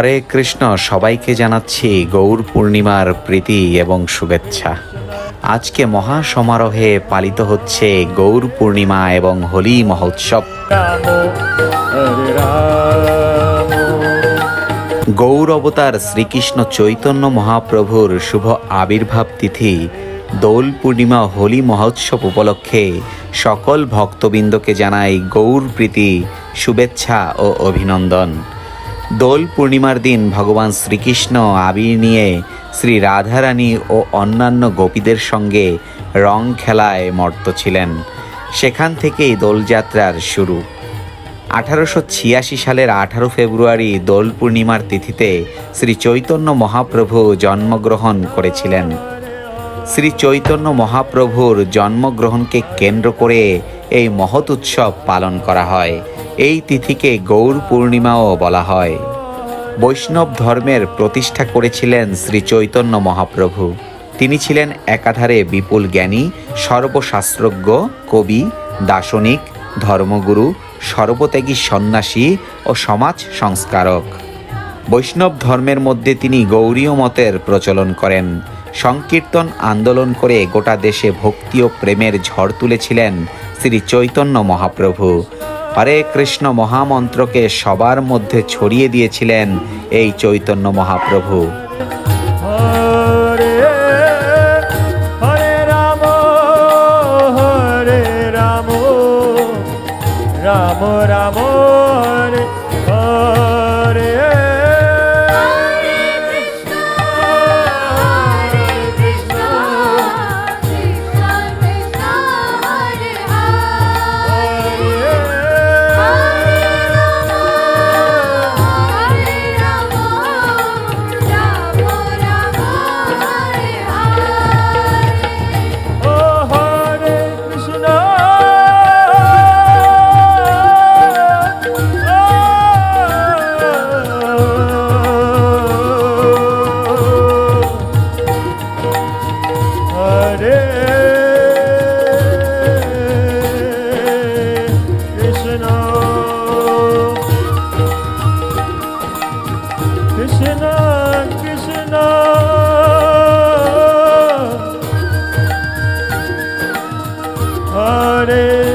হরে কৃষ্ণ, সবাইকে জানাচ্ছি গৌর পূর্ণিমার প্রীতি এবং শুভেচ্ছা। আজকে মহা সমারোহে পালিত হচ্ছে গৌর পূর্ণিমা এবং হোলি মহোৎসব। গৌর অবতার শ্রীকৃষ্ণ চৈতন্য মহাপ্রভুর শুভ আবির্ভাব তিথি, দোল পূর্ণিমা হোলি মহোৎসব উপলক্ষে সকল ভক্তবৃন্দকে জানাই গৌর প্রীতি, শুভেচ্ছা ও অভিনন্দন। দোল পূর্ণিমার দিন ভগবান শ্রীকৃষ্ণ আবির নিয়ে শ্রী রাধারানী ও অন্যান্য গোপীদের সঙ্গে রং খেলায় মর্ত ছিলেন। সেখান থেকেই দোলযাত্রার শুরু। আঠারোশো ছিয়াশি সালের আঠারো ফেব্রুয়ারি দোল পূর্ণিমার তিথিতে শ্রী চৈতন্য মহাপ্রভু জন্মগ্রহণ করেছিলেন। শ্রী চৈতন্য মহাপ্রভুর জন্মগ্রহণকে কেন্দ্র করে এই মহৎ উৎসব পালন করা হয়। এই তিথিকে গৌর পূর্ণিমাও বলা হয়। বৈষ্ণব ধর্মের প্রতিষ্ঠা করেছিলেন শ্রী চৈতন্য মহাপ্রভু। তিনি ছিলেন একাধারে বিপুল জ্ঞানী, সর্বশাস্ত্রজ্ঞ, কবি, দার্শনিক, ধর্মগুরু, সর্বত্যাগী সন্ন্যাসী ও সমাজ সংস্কারক। বৈষ্ণব ধর্মের মধ্যে তিনি গৌরীয় মতের প্রচলন করেন। সংকীর্তন আন্দোলন করে গোটা দেশে ভক্তি ও প্রেমের ঝড় তুলেছিলেন শ্রী চৈতন্য মহাপ্রভু। হরে কৃষ্ণ মহামন্ত্রকে সবার মধ্যে ছড়িয়ে দিয়েছিলেন এই চৈতন্য মহাপ্রভু। রাম রাম ਰਹਿਣਾ ਕਿਸਨਾ ਹਰੇ